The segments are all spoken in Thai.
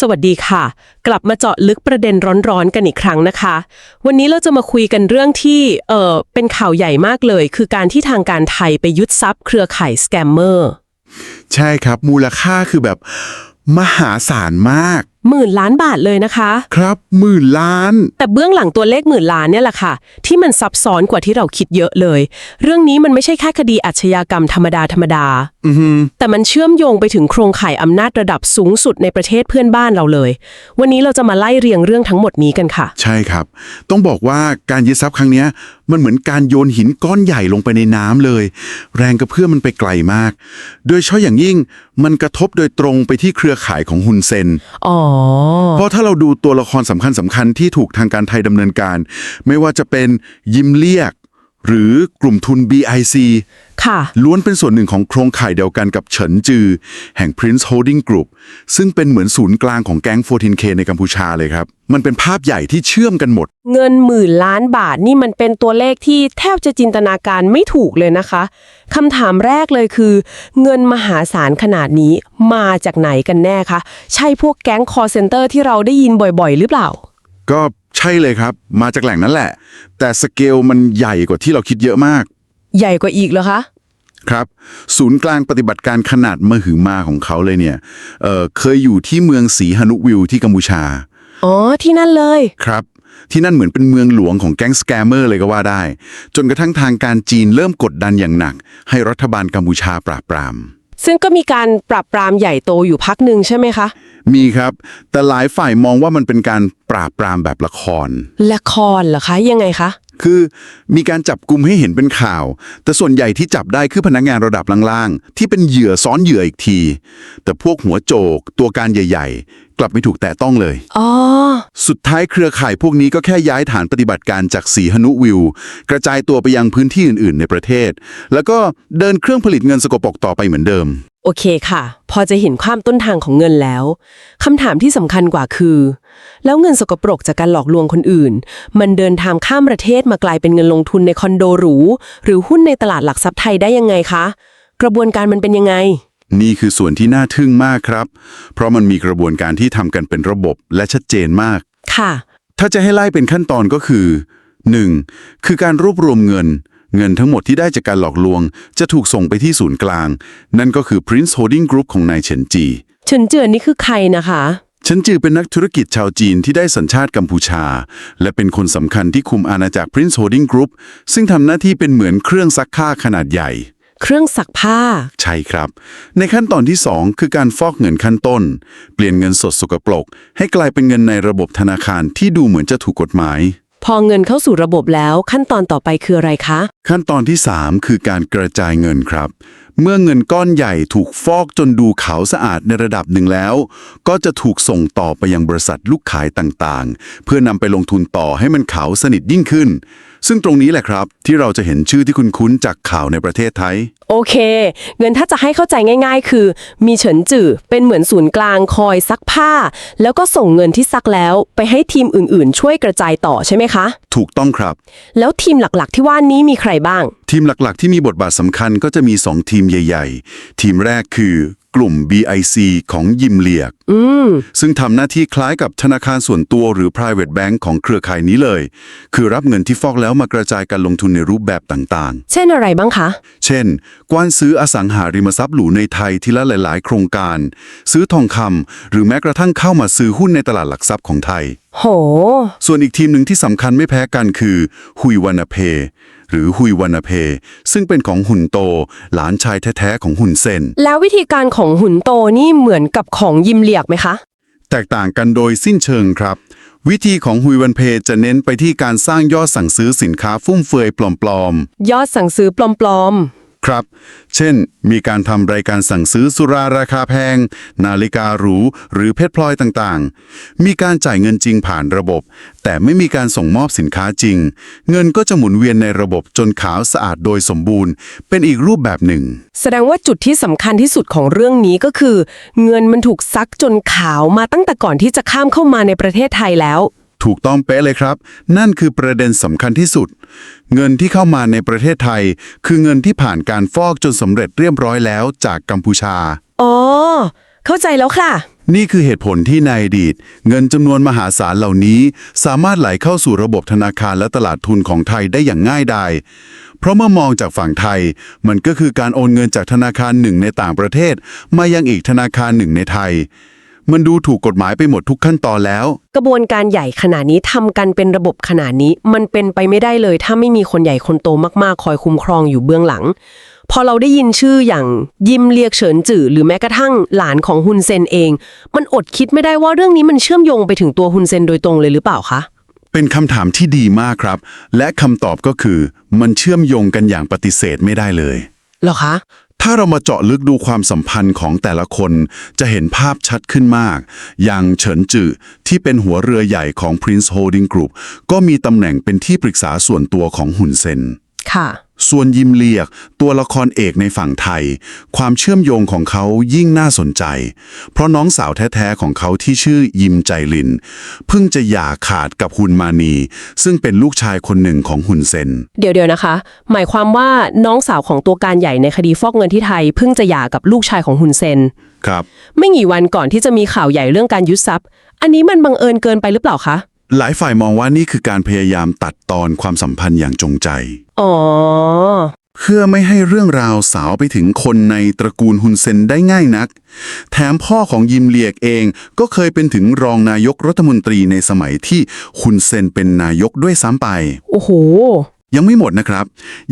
สวัสดีค่ะ กลับมาเจาะลึกประเด็นร้อนๆกันอีกครั้งนะคะ วันนี้เราจะมาคุยกันเรื่องที่เออเป็นข่าวใหญ่มากเลย คือการที่ทางการไทยไปยึดทรัพย์เครือข่ายสแกมเมอร์ ใช่ครับ มูลค่าคือแบบมหาศาลมาก หมื่นล้านบาทเลยนะคะ ครับหมื่นล้าน แต่เบื้องหลังตัวเลขหมื่นล้านเนี่ยแหละค่ะ ที่มันซับซ้อนกว่าที่เราคิดเยอะเลย เรื่องนี้มันไม่ใช่แค่คดีอาชญากรรมธรรมดาธรรมดาอือฮึแต่มันเชื่อมโยงไปถึงโครงข่ายอำนาจระดับสูงสุดในประเทศเพื่อนบ้านเราเลย วันนี้เราจะมาไล่เรียงเรื่องทั้งหมดนี้กันค่ะ ใช่ครับ ต้องบอกว่าการยึดทรัพย์ครั้งเนี้ยมันเหมือนการโยนหินก้อนใหญ่ลงไปในน้ำเลย แรงกระเพื่อมมันไปไกลมาก โดยเฉพาะอย่างยิ่งมันกระทบโดยตรงไปที่เครือข่ายของฮุนเซน อ๋อเพราะถ้าเราดูตัวละครสำคัญสำคัญที่ถูกทางการไทยดำเนินการ ไม่ว่าจะเป็นยิมเลียก หรือกลุ่มทุน BIC ค่ะ ล้วนเป็นส่วนหนึ่งของโครงข่ายเดียวกันกับเฉินจือ แห่ง Prince Holding Group ซึ่งเป็นเหมือนศูนย์กลางของแก๊ง 14K ในกัมพูชาเลยครับ มันเป็นภาพใหญ่ที่เชื่อมกันหมด เงินหมื่นล้านบาทนี่มันเป็นตัวเลขที่แทบจะจินตนาการไม่ถูกเลยนะคะคำถามแรกเลยคือ เงินมหาศาลขนาดนี้มาจากไหนกันแน่คะ ใช่พวกแก๊งคอร์เซนเตอร์ที่เราได้ยินบ่อยๆ หรือเปล่า ก็ใช่เลยครับ มาจากแหล่งนั้นแหละ แต่สเกลมันใหญ่กว่าที่เราคิดเยอะมาก ใหญ่กว่าอีกเหรอคะ ครับ ศูนย์กลางปฏิบัติการขนาดมหึมาของเขาเลยเนี่ยเอ่อเคยอยู่ที่เมืองสีหนุวิวที่กัมพูชา อ๋อ ที่นั่นเลย ครับ ที่นั่นเหมือนเป็นเมืองหลวงของแก๊งสแกมเมอร์เลยก็ว่าได้ จนกระทั่งทางการจีนเริ่มกดดันอย่างหนัก ให้รัฐบาลกัมพูชาปราบปราม ซึ่งก็มีการปรับปรามใหญ่โตอยู่พักหนึ่งใช่ไหมคะ มีครับ แต่หลายฝ่ายมองว่ามันเป็นการปราบปรามแบบละคร ละครเหรอคะ ยังไงคะ คือมีการจับกลุ่มให้เห็นเป็นข่าว แต่ส่วนใหญ่ที่จับได้คือพนักงานระดับล่างๆ ที่เป็นเหยื่อซ้อนเหยื่ออีกที แต่พวกหัวโจก ตัวการใหญ่ ๆ กลับไม่ถูกแตะต้องเลย อ๋อ สุดท้ายเครือข่ายพวกนี้ก็แค่ย้ายฐานปฏิบัติการจากสีหนุวิว กระจายตัวไปยังพื้นที่อื่นๆ ในประเทศ แล้วก็เดินเครื่องผลิตเงินสกปรกต่อไปเหมือนเดิม โอเคค่ะ พอจะเห็นความต้นทางของเงินแล้วคำถามที่สำคัญกว่าคือ แล้วเงินสกปรกจากการหลอกลวงคนอื่น มันเดินทางข้ามประเทศมากลายเป็นเงินลงทุนในคอนโดหรูหรือหุ้นในตลาดหลักทรัพย์ไทยได้ยังไงคะ กระบวนการมันเป็นยังไง นี่คือส่วนที่น่าทึ่งมากครับ เพราะมันมีกระบวนการที่ทำกันเป็นระบบและชัดเจนมาก ค่ะ ถ้าจะให้ไล่เป็นขั้นตอนก็คือ 1. คือการรวบรวมเงิน เงินทั้งหมดที่ได้จากการหลอกลวง จะถูกส่งไปที่ศูนย์กลาง นั่นก็คือ Prince Holding Group ของนายเฉินจีเฉินเจือนี่คือใครนะคะ เฉินจือเป็นนักธุรกิจชาวจีนที่ได้สัญชาติกัมพูชา และเป็นคนสำคัญที่คุมอาณาจักร Prince Holding Group ซึ่งทำหน้าที่เป็นเหมือนเครื่องซักผ้าขนาดใหญ่ เครื่องซักผ้า ใช่ครับ ในขั้นตอนที่ 2 คือการฟอกเงินขั้นต้น เปลี่ยนเงินสดสกปรก ให้กลายเป็นเงินในระบบธนาคารที่ดูเหมือนจะถูกกฎหมาย พอเงินเข้าสู่ระบบแล้วขั้นตอนต่อไปคืออะไรคะ ขั้นตอนที่ 3 คือการกระจายเงินครับเมื่อเงินก้อนใหญ่ถูกฟอกจนดูขาวสะอาดในระดับหนึ่งแล้ว ก็จะถูกส่งต่อไปยังบริษัทลูกขายต่างๆ เพื่อนำไปลงทุนต่อให้มันขาวสนิทยิ่งขึ้น ซึ่งตรงนี้แหละครับ ที่เราจะเห็นชื่อที่คุณคุ้นๆจากข่าวในประเทศไทย โอเค เงินถ้าจะให้เข้าใจง่าย ๆ คือ มีเฉินจื่อเป็นเหมือนศูนย์กลางคอยซักผ้า แล้วก็ส่งเงินที่ซักแล้ว ไปให้ทีมอื่นๆ ช่วยกระจายต่อใช่ไหมคะ ถูกต้องครับ แล้วทีมหลักๆ ที่ว่านี้มีใครบ้าง ทีมหลักๆ ที่มีบทบาทสำคัญก็จะมี 2 ทีมใหญ่ ๆ ทีมแรกคือกลุ่ม BIC ของยิมเลียกอืมซึ่งทำหน้าที่คล้ายกับธนาคารส่วนตัวหรือ private bank ของเครือข่ายนี้เลย คือรับเงินที่ฟอกแล้วมากระจายการลงทุนในรูปแบบต่างเช่นอะไรบ้างคะๆเช่น กว้านซื้ออสังหาริมทรัพย์หรูในไทยทีละหลาย ๆ โครงการ ซื้อทองคำหรือแม้กระทั่งเข้ามาซื้อหุ้นในตลาดหลักทรัพย์ของไทย โห ส่วนอีกทีมหนึ่งที่สำคัญไม่แพ้กันคือฮุยวานาเพ หรือฮุยวานาเพ ซึ่งเป็นของหุ่นโต หลานชายแท้ๆของหุ่นเซน แล้ววิธีการของหุนโตนี่เหมือนกับของยิมเหลียกไหมคะ แตกต่างกันโดยสิ้นเชิงครับ วิธีของฮุยวันเพจะเน้นไปที่การสร้างยอดสั่งซื้อสินค้าฟุ่มเฟือยปลอมยอดสั่งซื้อปลอมๆ ครับ เช่น มีการทำรายการสั่งซื้อสุราราคาแพง นาฬิกาหรู หรือเพชรพลอยต่างๆ มีการจ่ายเงินจริงผ่านระบบ แต่ไม่มีการส่งมอบสินค้าจริง เงินก็จะหมุนเวียนในระบบจนขาวสะอาดโดยสมบูรณ์ เป็นอีกรูปแบบหนึ่ง แสดงว่าจุดที่สำคัญที่สุดของเรื่องนี้ก็คือ เงินมันถูกซักจนขาวมาตั้งแต่ก่อนที่จะข้ามเข้ามาในประเทศไทยแล้ว ถูกต้องเป๊ะเลยครับ นั่นคือประเด็นสำคัญที่สุด เงินที่เข้ามาในประเทศไทย คือเงินที่ผ่านการฟอกจนสำเร็จเรียบร้อยแล้วจากกัมพูชา อ๋อ เข้าใจแล้วค่ะ นี่คือเหตุผลที่ในอดีต เงินจำนวนมหาศาลเหล่านี้ สามารถไหลเข้าสู่ระบบธนาคารและตลาดทุนของไทยได้อย่างง่ายดายเพราะเมื่อมองจากฝั่งไทย มันก็คือการโอนเงินจากธนาคารหนึ่งในต่างประเทศ มายังอีกธนาคารหนึ่งในไทย มันดูถูกกฎหมายไปหมดทุกขั้นตอนแล้ว กระบวนการใหญ่ขนาดนี้ทำกันเป็นระบบขนาดนี้ มันเป็นไปไม่ได้เลย ถ้าไม่มีคนใหญ่คนโตมากๆ คอยคุ้มครองอยู่เบื้องหลัง พอเราได้ยินชื่ออย่างยิมเลียกเฉินจื่อหรือแม้กระทั่งหลานของฮุนเซนเอง มันอดคิดไม่ได้ว่าเรื่องนี้มันเชื่อมโยงไปถึงตัวฮุนเซนโดยตรงเลยหรือเปล่าคะเป็นคำถามที่ดีมากครับ และคำตอบก็คือ มันเชื่อมโยงกันอย่างปฏิเสธไม่ได้เลย เหรอคะ ถ้าเรามาเจาะลึกดูความสัมพันธ์ของแต่ละคนจะเห็นภาพชัดขึ้นมาก อย่างเฉินจื่อที่เป็นหัวเรือใหญ่ของ Prince Holding Group ก็มีตำแหน่งเป็นที่ปรึกษาส่วนตัวของหุ่นเซน ค่ะ ส่วนยิมเลียก ตัวละครเอกในฝั่งไทย ความเชื่อมโยงของเขายิ่งน่าสนใจ เพราะน้องสาวแท้ๆของเขาที่ชื่อยิมใจลิน เพิ่งจะหย่าขาดกับฮุนมานี ซึ่งเป็นลูกชายคนหนึ่งของฮุนเซน เดี๋ยวเดี๋ยวนะคะ หมายความว่าน้องสาวของตัวการใหญ่ในคดีฟอกเงินที่ไทย เพิ่งจะหย่ากับลูกชายของฮุนเซน ครับ ไม่กี่วันก่อนที่จะมีข่าวใหญ่เรื่องการยึดทรัพย์ อันนี้มันบังเอิญเกินไปหรือเปล่าคะ หลายฝ่ายมองว่านี่คือการพยายามตัดตอนความสัมพันธ์อย่างจงใจ อ๋อ เพื่อไม่ให้เรื่องราวสาวไปถึงคนในตระกูลฮุนเซนได้ง่ายนัก แถมพ่อของยิมเลียกเองก็เคยเป็นถึงรองนายกรัฐมนตรีในสมัยที่ฮุนเซนเป็นนายกด้วยซ้ำไป โอ้โห ยังไม่หมดนะครับ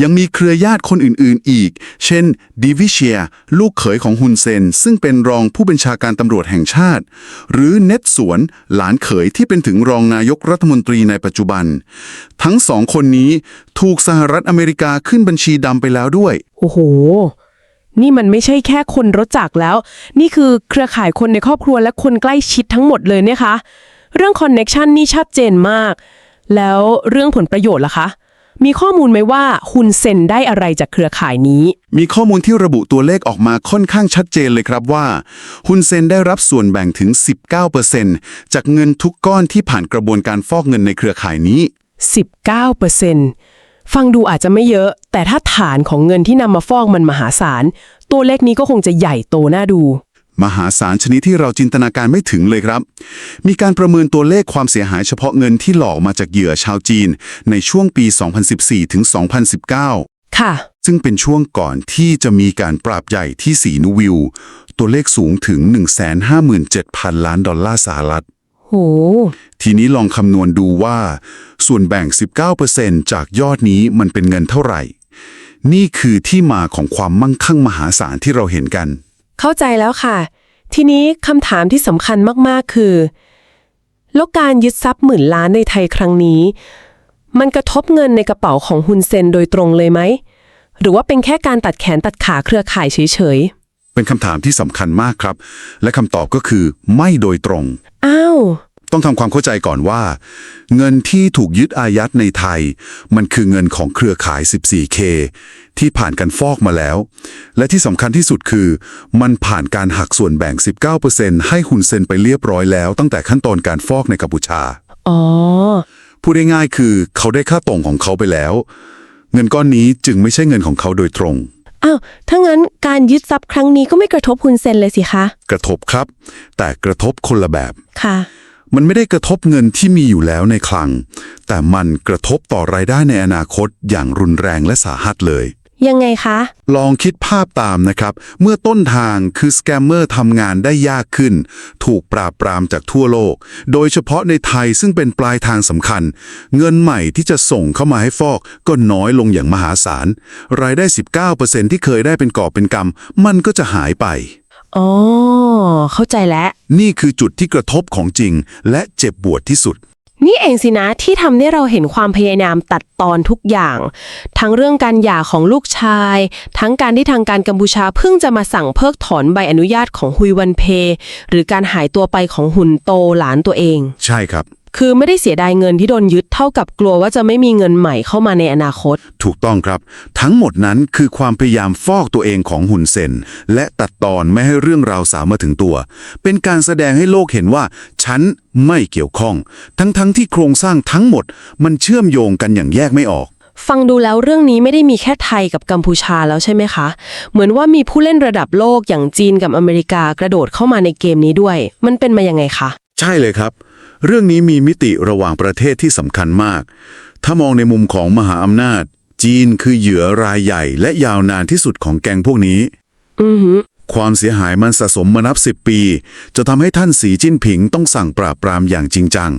ยังมีเครือญาติคนอื่นๆอีก เช่นดิวิเชีย ลูกเขยของฮุนเซน ซึ่งเป็นรองผู้บัญชาการตำรวจแห่งชาติ หรือเน็ตสวน หลานเขยที่เป็นถึงรองนายกรัฐมนตรีในปัจจุบัน ทั้งสองคนนี้ถูกสหรัฐอเมริกาขึ้นบัญชีดำไปแล้วด้วย โอ้โห นี่มันไม่ใช่แค่คนรู้จักแล้ว นี่คือเครือข่ายคนในครอบครัวและคนใกล้ชิดทั้งหมดเลยเนี่ยคะ เรื่องคอนเน็ชันนี่ชัดเจนมาก แล้วเรื่องผลประโยชน์ล่ะคะ มีข้อมูลไหมว่าฮุนเซนได้อะไรจากเครือข่ายนี้ มีข้อมูลที่ระบุตัวเลขออกมาค่อนข้างชัดเจนเลยครับว่าฮุนเซนได้รับส่วนแบ่งถึง 19%จากเงินทุกก้อนที่ผ่านกระบวนการฟอกเงินในเครือข่ายนี้ 19%ฟังดูอาจจะไม่เยอะ แต่ถ้าฐานของเงินที่นำมาฟอกมันมหาศาล ตัวเลขนี้ก็คงจะใหญ่โตน่าดู มหาศาลชนิดที่เราจินตนาการไม่ถึงเลยครับ มีการประเมินตัวเลขความเสียหายเฉพาะเงินที่หลอกมาจากเหยื่อชาวจีน ในช่วงปี 2014 ถึง 2019 ค่ะ ซึ่งเป็นช่วงก่อนที่จะมีการปราบใหญ่ที่สีนูวิว ตัวเลขสูงถึง 157,000 ล้านดอลลาร์สหรัฐโหทีนี้ลองคำนวณดูว่า ส่วนแบ่ง 19%จากยอดนี้มันเป็นเงินเท่าไหร่ นี่คือที่มาของความมั่งคั่งมหาศาลที่เราเห็นกัน เข้าใจแล้วค่ะ ทีนี้คำถามที่สำคัญมากๆคือ แล้วการยึดทรัพย์หมื่นล้านในไทยครั้งนี้ มันกระทบเงินในกระเป๋าของฮุนเซนโดยตรงเลยไหม หรือว่าเป็นแค่การตัดแขนตัดขาเครือข่ายเฉยเป็นคำถามที่สำคัญมากครับ และคำตอบก็คือไม่โดยตรง ๆ อ้าว ต้องทำความเข้าใจก่อนว่า เงินที่ถูกยึดอายัดในไทย มันคือเงินของเครือข่าย 14K ที่ผ่านการฟอกมาแล้ว และที่สำคัญที่สุดคือ มันผ่านการหักส่วนแบ่ง 19%ให้ฮุนเซนไปเรียบร้อยแล้วตั้งแต่ขั้นตอนการฟอกในกัมพูชา อ๋อ พูดง่ายๆคือเขาได้ค่าตรงของเขาไปแล้ว เงินก้อนนี้จึงไม่ใช่เงินของเขาโดยตรงอ้าว ถ้างั้นการยึดทรัพย์ครั้งนี้ก็ไม่กระทบฮุนเซนเลยสิคะ กระทบครับ แต่กระทบคนละแบบ ค่ะ มันไม่ได้กระทบเงินที่มีอยู่แล้วในคลัง แต่มันกระทบต่อรายได้ในอนาคตอย่างรุนแรงและสาหัสเลย ยังไงคะ ลองคิดภาพตามนะครับ เมื่อต้นทางคือสแกมเมอร์ทำงานได้ยากขึ้น ถูกปราบปรามจากทั่วโลก โดยเฉพาะในไทยซึ่งเป็นปลายทางสำคัญ เงินใหม่ที่จะส่งเข้ามาให้ฟอกก็น้อยลงอย่างมหาศาล รายได้ 19%ที่เคยได้เป็นกอบเป็นกำมันก็จะหายไป อ๋อเข้าใจแล้ว นี่คือจุดที่กระทบของจริง และเจ็บปวดที่สุด นี่เองสินะที่ทำให้เราเห็นความพยายามตัดตอนทุกอย่าง ทั้งเรื่องการหย่าของลูกชาย ทั้งการที่ทางการกัมพูชาเพิ่งจะมาสั่งเพิกถอนใบอนุญาตของฮุยวันเพ หรือการหายตัวไปของหุนโตหลานตัวเอง ใช่ครับ คือไม่ได้เสียดายเงินที่โดนยึดเท่ากับกลัวว่าจะไม่มีเงินใหม่เข้ามาในอนาคต ถูกต้องครับ ทั้งหมดนั้นคือความพยายามฟอกตัวเองของหุนเซน และตัดตอนไม่ให้เรื่องราวสาวมาถึงตัว เป็นการแสดงให้โลกเห็นว่า ฉันไม่เกี่ยวข้อง ทั้งๆทที่โครงสร้างทั้งหมด มันเชื่อมโยงกันอย่างแยกไม่ออก ฟังดูแล้วเรื่องนี้ไม่ได้มีแค่ไทยกับกัมพูชาแล้วใช่ไหมคะ เหมือนว่ามีผู้เล่นระดับโลกอย่างจีนกับอเมริกากระโดดเข้ามาในเกมนี้ด้วย มันเป็นมายังไงคะ ใช่เลยครับ เรื่องนี้มีมิติระหว่างประเทศที่สำคัญมาก ถ้ามองในมุมของมหาอำนาจ จีนคือเหยื่อรายใหญ่และยาวนานที่สุดของแก๊งพวกนี้ อือหือความเสียหายมันสะสมมานับสิบปี จะทำให้ท่านสีจิ้นผิงต้องสั่งปราบปรามอย่างจริงจัง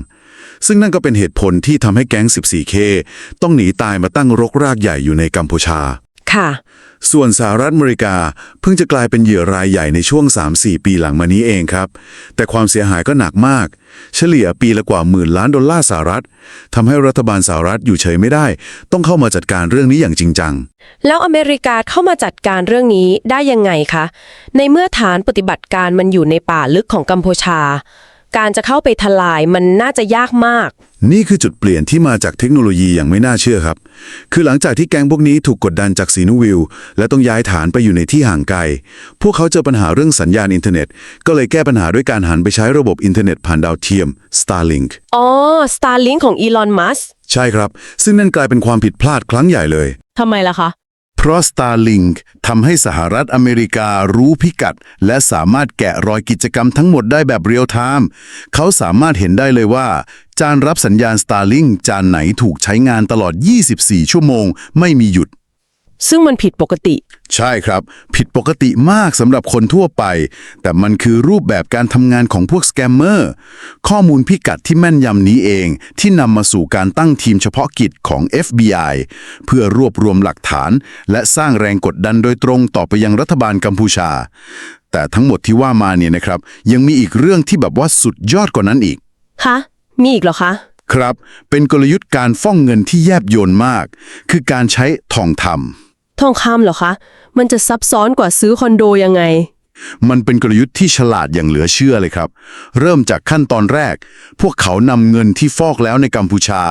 ซึ่งนั่นก็เป็นเหตุผลที่ทำให้แก๊ง 14K ต้องหนีตายมาตั้งรกรากใหญ่อยู่ในกัมพูชา ค่ะ ส่วนสหรัฐอเมริกาเพิ่งจะกลายเป็นเหยื่อรายใหญ่ในช่วง 3-4 ปีหลังมานี้เองครับ แต่ความเสียหายก็หนักมาก เฉลี่ยปีละกว่าหมื่นล้านดอลลาร์สหรัฐทำให้รัฐบาลสหรัฐอยู่เฉยไม่ได้ ต้องเข้ามาจัดการเรื่องนี้อย่างจริงจัง แล้วอเมริกาเข้ามาจัดการเรื่องนี้ได้ยังไงคะ ในเมื่อฐานปฏิบัติการมันอยู่ในป่าลึกของกัมพูชา การจะเข้าไปทลายมันน่าจะยากมาก นี่คือจุดเปลี่ยนที่มาจากเทคโนโลยีอย่างไม่น่าเชื่อครับ คือหลังจากที่แก๊งพวกนี้ถูกกดดันจากซีนูวิลและต้องย้ายฐานไปอยู่ในที่ห่างไกล พวกเขาเจอปัญหาเรื่องสัญญาณอินเทอร์เน็ต ก็เลยแก้ปัญหาด้วยการหันไปใช้ระบบอินเทอร์เน็ตผ่านดาวเทียม Starlink อ๋อ Starlink ของอีลอน มัสใช่ครับ ซึ่งนั่นกลายเป็นความผิดพลาดครั้งใหญ่เลย ทำไมล่ะคะ เพราะ Starlink ทำให้สหรัฐอเมริการู้พิกัด และสามารถแกะรอยกิจกรรมทั้งหมดได้แบบเรียลไทม์เขาสามารถเห็นได้เลยว่า จานรับสัญญาณ Starlink จานไหนถูกใช้งานตลอด 24 ชั่วโมง ไม่มีหยุด ซึ่งมันผิดปกติ ใช่ครับ ผิดปกติมากสำหรับคนทั่วไป แต่มันคือรูปแบบการทำงานของพวกสแกมเมอร์ข้อมูลพิกัดที่แม่นยำนี้เอง ที่นำมาสู่การตั้งทีมเฉพาะกิจของ FBI เพื่อรวบรวมหลักฐาน และสร้างแรงกดดันโดยตรงต่อไปยังรัฐบาลกัมพูชา แต่ทั้งหมดที่ว่ามาเนี่ยนะครับ ยังมีอีกเรื่องที่แบบว่าสุดยอดกว่านั้นอีก คะ มีอีกเหรอคะ ครับ เป็นกลยุทธ์การฟ้องเงินที่แยบยลมาก คือการใช้ทองคำ ทองคำเหรอคะ มันจะซับซ้อนกว่าซื้อคอนโดยังไง มันเป็นกลยุทธ์ที่ฉลาดอย่างเหลือเชื่อเลยครับ เริ่มจากขั้นตอนแรก พวกเขานำเงินที่ฟอกแล้วในกัมพูชา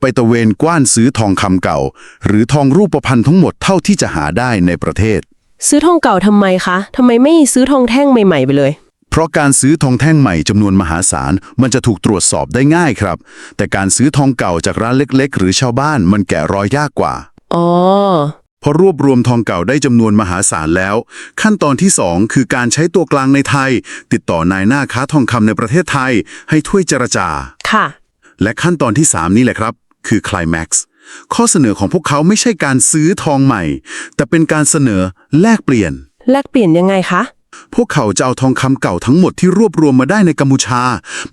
ไปตระเวนกว้านซื้อทองคำเก่า หรือทองรูปพรรณทั้งหมดเท่าที่จะหาได้ในประเทศ ซื้อทองเก่าทำไมคะทำไมไม่ซื้อทองแท่งใหม่ ๆ ไปเลย เพราะการซื้อทองแท่งใหม่จำนวนมหาศาล มันจะถูกตรวจสอบได้ง่ายครับ แต่การซื้อทองเก่าจากร้านเล็ก ๆ หรือชาวบ้านมันแกะรอยยากกว่า อ๋อ พอรวบรวมทองเก่าได้จำนวนมหาศาลแล้ว ขั้นตอนที่ 2 คือการใช้ตัวกลางในไทย ติดต่อนายหน้าค้าทองคำในประเทศไทย ให้ช่วยเจรจา ค่ะ และขั้นตอนที่ 3 นี่แหละครับ คือ Climax ข้อเสนอของพวกเขาไม่ใช่การซื้อทองใหม่ แต่เป็นการเสนอแลกเปลี่ยน แลกเปลี่ยนยังไงคะ พวกเขาจะเอาทองคำเก่าทั้งหมดที่รวบรวมมาได้ในกัมพูชา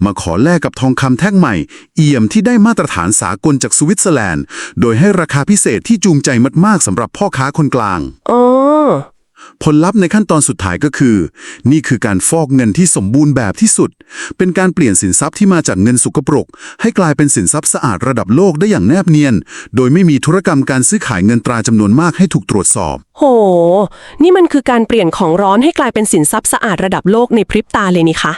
มาขอแลกกับทองคำแท่งใหม่ เอี่ยมที่ได้มาตรฐานสากลจากสวิตเซอร์แลนด์ โดยให้ราคาพิเศษที่จูงใจมากๆสำหรับพ่อค้าคนกลาง อ๋อ ผลลัพธ์ในขั้นตอนสุดท้ายก็คือ นี่คือการฟอกเงินที่สมบูรณ์แบบที่สุด เป็นการเปลี่ยนสินทรัพย์ที่มาจากเงินสุกปรก ให้กลายเป็นสินทรัพย์สะอาดระดับโลกได้อย่างแนบเนียน โดยไม่มีธุรกรรมการซื้อขายเงินตราจำนวนมากให้ถูกตรวจสอบ โห นี่มันคือการเปลี่ยนของร้อนให้กลายเป็นสินทรัพย์สะอาดระดับโลกในพริบตาเลยนี่คะ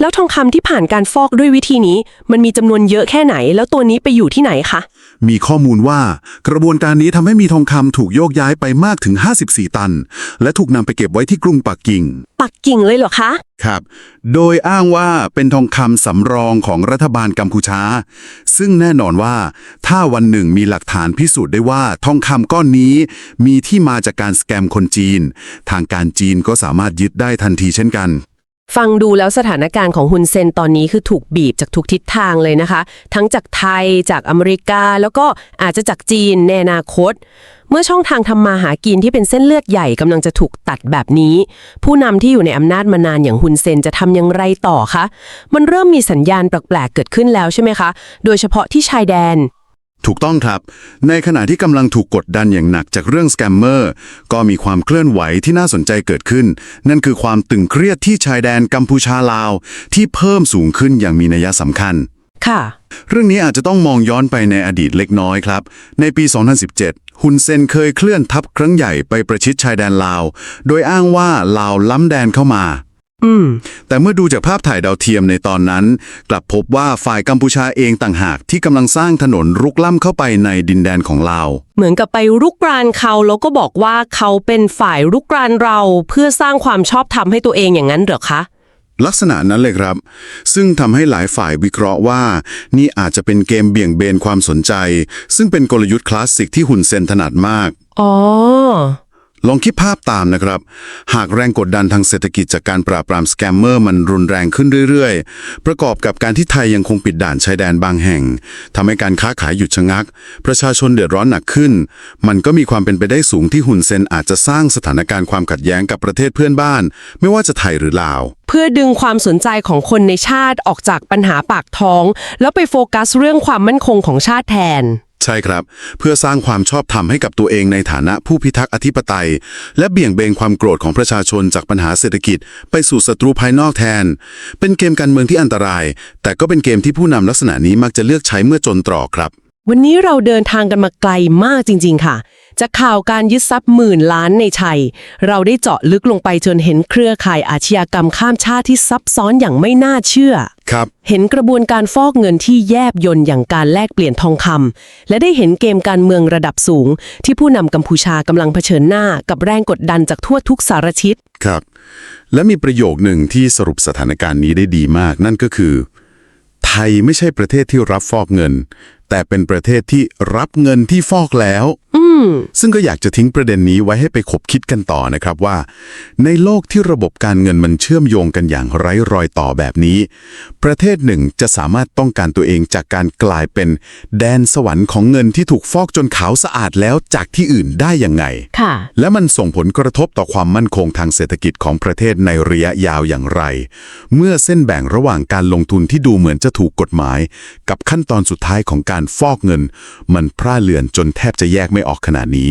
แล้วทองคำที่ผ่านการฟอกด้วยวิธีนี้ มันมีจำนวนเยอะแค่ไหน แล้วตัวนี้ไปอยู่ที่ไหนคะ มีข้อมูลว่ากระบวนการนี้ทำให้มีทองคำถูกโยกย้ายไปมากถึง 54 ตัน และถูกนำไปเก็บไว้ที่กรุงปักกิ่ง ปักกิ่งเลยเหรอคะ ครับ โดยอ้างว่าเป็นทองคำสำรองของรัฐบาลกัมพูชา ซึ่งแน่นอนว่า ถ้าวันหนึ่งมีหลักฐานพิสูจน์ได้ว่าทองคำก้อนนี้ มีที่มาจากการสแกมคนจีน ทางการจีนก็สามารถยึดได้ทันทีเช่นกัน ฟังดูแล้วสถานการณ์ของฮุนเซนตอนนี้คือถูกบีบจากทุกทิศทางเลยนะคะ ทั้งจากไทยจากอเมริกา แล้วก็อาจจะจากจีนในอนาคต เมื่อช่องทางทำมาหากินที่เป็นเส้นเลือดใหญ่กำลังจะถูกตัดแบบนี้ ผู้นำที่อยู่ในอำนาจมานานอย่างฮุนเซนจะทำอย่างไรต่อคะ มันเริ่มมีสัญญาณแปลกๆเกิดขึ้นแล้วใช่ไหมคะ โดยเฉพาะที่ชายแดน ถูกต้องครับ ในขณะที่กำลังถูกกดดันอย่างหนักจากเรื่องสแกมเมอร์ก็มีความเคลื่อนไหวที่น่าสนใจเกิดขึ้น นั่นคือความตึงเครียดที่ชายแดนกัมพูชาลาว ที่เพิ่มสูงขึ้นอย่างมีนัยสำคัญ ค่ะ เรื่องนี้อาจจะต้องมองย้อนไปในอดีตเล็กน้อยครับ ในปี 2017 ฮุนเซนเคยเคลื่อนทัพครั้งใหญ่ไปประชิดชายแดนลาว โดยอ้างว่าลาวล้ำแดนเข้ามาอืม แต่เมื่อดูจากภาพถ่ายดาวเทียมในตอนนั้น กลับพบว่าฝ่ายกัมพูชาเองต่างหากที่กำลังสร้างถนนรุกล้ำเข้าไปในดินแดนของลาว เหมือนกับไปรุกรานเขาแล้วก็บอกว่าเขาเป็นฝ่ายรุกรานเราเพื่อสร้างความชอบธรรมให้ตัวเองอย่างนั้นเหรอคะ ลักษณะนั้นเลยครับ ซึ่งทำให้หลายฝ่ายวิเคราะห์ว่า นี่อาจจะเป็นเกมเบี่ยงเบนความสนใจ ซึ่งเป็นกลยุทธ์คลาสสิกที่หุนเซนถนัดมากอ๋อ ลองคิดภาพตามนะครับ หากแรงกดดันทางเศรษฐกิจจากการปราบปรามสแกมเมอร์มันรุนแรงขึ้นเรื่อยๆ ประกอบกับการที่ไทยยังคงปิดด่านชายแดนบางแห่งทำให้การค้าขายหยุดชะงัก ประชาชนเดือดร้อนหนักขึ้น มันก็มีความเป็นไปได้สูงที่หุนเซนอาจจะสร้างสถานการณ์ความขัดแย้งกับประเทศเพื่อนบ้าน ไม่ว่าจะไทยหรือลาว เพื่อดึงความสนใจของคนในชาติออกจากปัญหาปากท้อง แล้วไปโฟกัสเรื่องความมั่นคงของชาติแทน ใช่ครับ เพื่อสร้างความชอบธรรมให้กับตัวเองในฐานะผู้พิทักษ์อธิปไตย และเบี่ยงเบนความโกรธของประชาชนจากปัญหาเศรษฐกิจ ไปสู่ศัตรูภายนอกแทน เป็นเกมการเมืองที่อันตราย แต่ก็เป็นเกมที่ผู้นำลักษณะนี้มักจะเลือกใช้เมื่อจนตรอกครับ วันนี้เราเดินทางกันมาไกลมากจริง ๆ ค่ะ จากข่าวการยึดทรัพย์หมื่นล้านในไทยเราได้เจาะลึกลงไปจนเห็นเครือข่ายอาชญากรรมข้ามชาติที่ซับซ้อนอย่างไม่น่าเชื่อ ครับ เห็นกระบวนการฟอกเงินที่แยบยนอย่างการแลกเปลี่ยนทองคำและได้เห็นเกมการเมืองระดับสูง ที่ผู้นำกัมพูชากำลังเผชิญหน้ากับแรงกดดันจากทั่วทุกสารทิศ ครับ และมีประโยคหนึ่งที่สรุปสถานการณ์นี้ได้ดีมาก นั่นก็คือ ไทยไม่ใช่ประเทศที่รับฟอกเงิน แต่เป็นประเทศที่รับเงินที่ฟอกแล้ว ซึ่งก็อยากจะทิ้งประเด็นนี้ไว้ให้ไปขบคิดกันต่อนะครับว่า ในโลกที่ระบบการเงินมันเชื่อมโยงกันอย่างไร้รอยต่อแบบนี้ ประเทศหนึ่งจะสามารถต้องการตัวเองจากการกลายเป็น แดนสวรรค์ของเงินที่ถูกฟอกจนขาวสะอาดแล้วจากที่อื่นได้ยังไง ค่ะ และมันส่งผลกระทบต่อความมั่นคงทางเศรษฐกิจของประเทศในระยะยาวอย่างไร เมื่อเส้นแบ่งระหว่างการลงทุนที่ดูเหมือนจะถูกกฎหมาย กับขั้นตอนสุดท้ายของการฟอกเงิน มันพร่าเลือนจนแทบจะแยกไม่ออกขนาดนี้